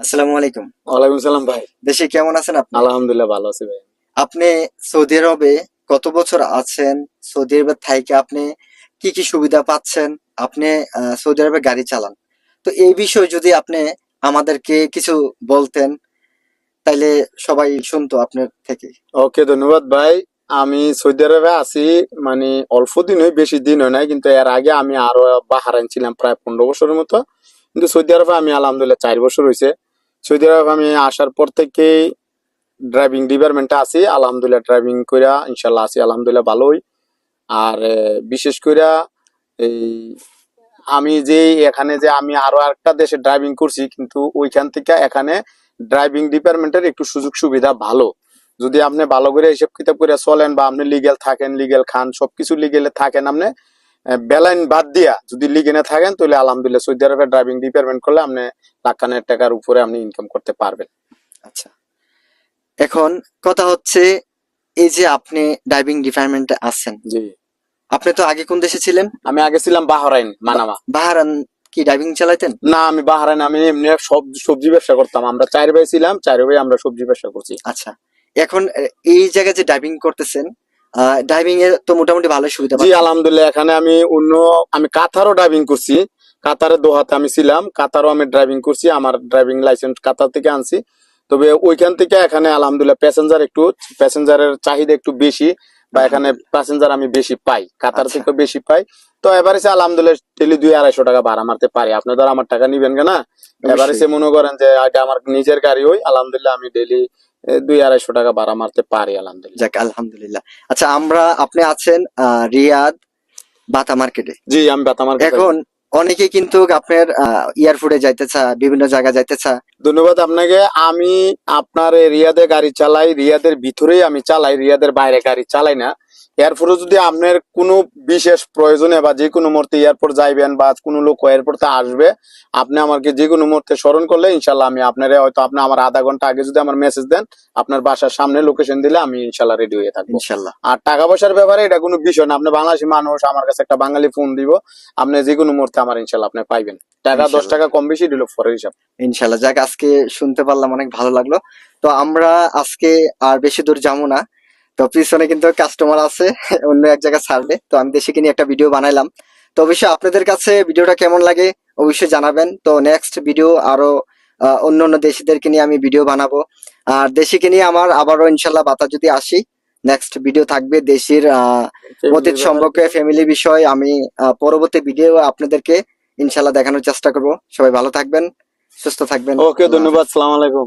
আসসালামু আলাইকুম। ওয়ালাইকুম সালাম ভাই। দেশে কেমন আছেন আপনি? আলহামদুলিল্লাহ ভালো আছি ভাই। আপনি সৌদি আরবে কত বছর আছেন? সৌদি আরবের থাইকে আপনি কি কি সুবিধা পাচ্ছেন? আপনি সৌদি আরবে গাড়ি চালান। তো এই বিষয়ে যদি আপনি আমাদেরকে কিছু বলতেন তাইলে সবাই শুনতো আপনার থেকে। ওকে ধন্যবাদ ভাই। আমি সৌদি আরবে আছি মানে অল্প দিন হয় বেশি দিন হয় নাই কিন্তু এর আগে আমি আরও বাহারাইন ছিলাম প্রায় পনেরো বছরের মতো। কিন্তু সৌদি আরবে আমি আলহামদুলিল্লাহ চার বছর হয়েছে সৌদি আরবে আমি আসার পর থেকে ড্রাইভিং ডিপার্টমেন্টে আছি, আলহামদুলিল্লাহ ড্রাইভিং কইরা ইনশাল্লাহ আছি, আলহামদুলিল্লাহ ভালোই। আর বিশেষ কইরা এই আমি যে এখানে যে আমি আরও একটা দেশে ড্রাইভিং করছি, কিন্তু ওইখান থেকে এখানে ড্রাইভিং ডিপার্টমেন্টের একটু সুযোগ সুবিধা ভালো। যদি আপনি ভালো করে হিসেব কিতাব করে চলেন বা আপনি লিগেল থাকেন লিগেল খান, সবকিছু লিগেলে থাকেন আপনি বেলাইন বাদ দিয়া যদি লিগেনে থাকেন তাহলে আলহামদুলিল্লাহ সৌদি আরবে ড্রাইভিং ডিপার্টমেন্ট করলে আপনি লাখানের টাকার উপরে আপনি ইনকাম করতে পারবেন। আচ্ছা। এখন কথা হচ্ছে এই যে আপনি ড্রাইভিং ডিপার্টমেন্টে আছেন জি। আপনি তো আগে কোন দেশে ছিলেন? আমি আগে ছিলাম বাহরাইন মানামা। বাহারান কি ড্রাইভিং চালাইতেন না আমি বাহরাইন আমি এমনি সব সবজি ব্যবসা করতাম। আমরা চার ভাই ছিলাম চার ভাই আমরা সবজি ব্যবসা করছি। আচ্ছা। এখন এই জায়গায় যে ড্রাইভিং করতেছেন ড্রাইভিং এর তো মোটামুটি ভালো সুবিধা জি আলহামদুলিল্লাহ এখানে আমি অন্য আমি কাতারও ড্রাইভিং করছি। কাতারের দোহাতে আমি ছিলাম কাতারও আমি ড্রাইভিং করছি আমার ড্রাইভিং লাইসেন্স কাতার থেকে আনছি। তবে ওইখান থেকে এখানে আলহামদুলিল্লাহ প্যাসেঞ্জার একটু প্যাসেঞ্জারের চাহিদা একটু বেশি বা এখানে প্যাসেঞ্জার আমি বেশি পাই কাতার আচ্ছা। থেকে বেশি পাই। তো এবারে সে আলহামদুলিল্লাহ ডেলি দুই আড়াইশো টাকা ভাড়া মারতে পারি। আপনি ধর আমার টাকা নিবেন কেনা এবারে সে মনে করেন যে এটা আমার নিজের গাড়ি ওই আলহামদুলিল্লাহ আমি ডেলি দুই আড়াইশো টাকা ভাড়া মারতে পারি আলহামদুলিল্লাহ। যাক আলহামদুলিল্লাহ। আচ্ছা আমরা আপনি আছেন রিয়াদ বাতা মার্কেটে জি আমি বাতা মার্কেট এখন অনেকে কিন্তু আপনার এয়ারপোর্টে যাইতে চায় বিভিন্ন জায়গায় যাইতে চায় ধন্যবাদ আপনাকে। আমি আপনার রিয়াদে গাড়ি চালাই রিয়াদের ভিতরেই আমি চালাই রিয়াদের বাইরে গাড়ি চালাই না। এরপরে যদি আপনার কোনো বিশেষ প্রয়োজনে বা যে কোনো মুহূর্তে এয়ারপোর্ট যাইবেন বা কোনো লোক এয়ারপোর্টে আসবে আপনি আমাকে যে কোনো মুহূর্তে স্মরণ করলে ইনশাল্লাহ আমি আপনার হয়তো আপনি আমার আধা ঘণ্টা আগে যদি আমার মেসেজ দেন আপনার বাসার সামনে লোকেশন দিলে আমি ইনশাল্লাহ রেডি হয়ে থাকব। ইনশাল্লাহ। আর টাকা পয়সার ব্যাপারে এটা কোনো বিষয় না। আপনি বাংলাদেশি মানুষ আমার কাছে একটা বাঙালি ফোন দিব। আপনি যে কোনো মুহূর্তে আমার ইনশাল্লাহ আপনি পাইবেন। টাকা দশ টাকা কম বেশি দিল পরের হিসাব। ইনশাল্লাহ। যাক আজকে শুনতে পারলাম অনেক ভালো লাগল। তো আমরা আজকে আর বেশি দূর যাব না। তো পিছনে কিন্তু কাস্টমার আছে অন্য এক জায়গায় ছাড়বে। তো আমি দেশে নিয়ে একটা ভিডিও বানাইলাম। তো অবশ্যই আপনাদের কাছে ভিডিওটা কেমন লাগে অবশ্যই জানাবেন। তো নেক্সট ভিডিও আরও অন্য অন্য দেশিদেরকে নিয়ে আমি ভিডিও বানাবো। আর দেশিকে নিয়ে আমার আবারও ইনশাল্লাহ বাতা যদি আসি নেক্সট ভিডিও থাকবে দেশের অতীত সম্পর্কে ফ্যামিলি বিষয়। আমি পরবর্তী ভিডিও আপনাদেরকে ইনশাল্লাহ দেখানোর চেষ্টা করব। সবাই ভালো থাকবেন সুস্থ থাকবেন। ওকে ধন্যবাদ সালাম আলাইকুম।